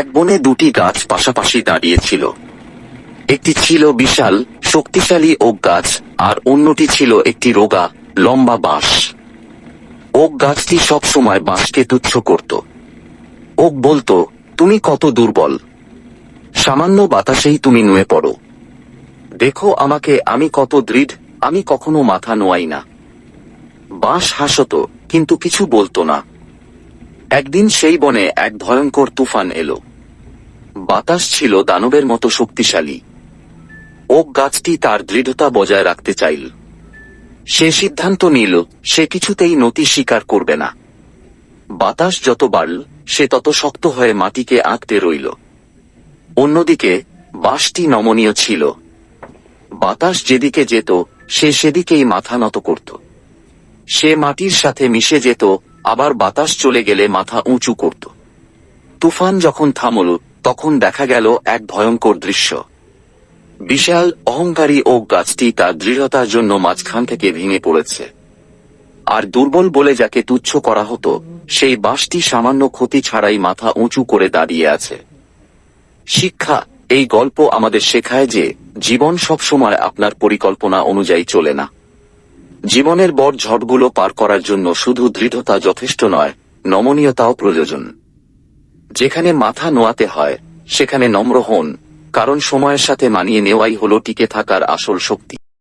এক বনে দুটি গাছ পাশাপাশি দাঁড়িয়েছিল একটি ছিল বিশাল, শক্তিশালী ওক গাছ, আর অন্যটি ছিল একটি রোগা, লম্বা বাঁশ। ওক গাছটি সবসময় বাঁশকে তুচ্ছ করত। ওক বলতো, তুমি কত দুর্বল। সামান্য বাতাসেই তুমি নুয়ে পড়ো। দেখো আমাকে, আমি কত দৃঢ়, আমি কখনো মাথা নোয়াই না। বাঁশ হাসত, কিন্তু কিছু বলতো না। একদিন সেই বনে এক ভয়ঙ্কর তুফান এলো। বাতাস ছিল দানবের মতো শক্তিশালী। ওক গাছটি তার দৃঢ়তা বজায় রাখতে চাইল। সে সিদ্ধান্ত নিল, সে কিছুতেই নতি স্বীকার করবে না। বাতাস যত বাড়ল, সে তত শক্ত হয়ে মাটিকে আঁকতে রইল। অন্যদিকে, বাঁশটি নমনীয় ছিল। বাতাস যেদিকে যেত, সে সেদিকেই মাথা নত করত। সে মাটির সাথে মিশে যেত আবার বাতাস চলে গেলে মাথা উঁচু করত। তুফান যখন থামল, তখন দেখা গেল এক ভয়ঙ্কর দৃশ্য। বিশাল অহংকারী ও গাছটি তার দৃঢ়তার জন্য মাঝখান থেকে ভেঙে পড়েছে। আর দুর্বল বলে যাকে তুচ্ছ করা হতো, সেই বাঁশটি সামান্য ক্ষতি ছাড়াই মাথা উঁচু করে দাঁড়িয়ে আছে। শিক্ষা, এই গল্প আমাদের শেখায় যে জীবন সবসময় আপনার পরিকল্পনা অনুযায়ী চলে না। জীবনের বড় ঝড়গুলো পার করার জন্য শুধু দৃঢ়তা যথেষ্ট নয়, নমনীয়তাও প্রয়োজন। যেখানে মাথা নোয়াতে হয়, সেখানে নম্র হন, কারণ সময়ের সাথে মানিয়ে নেওয়াই হল টিকে থাকার আসল শক্তি।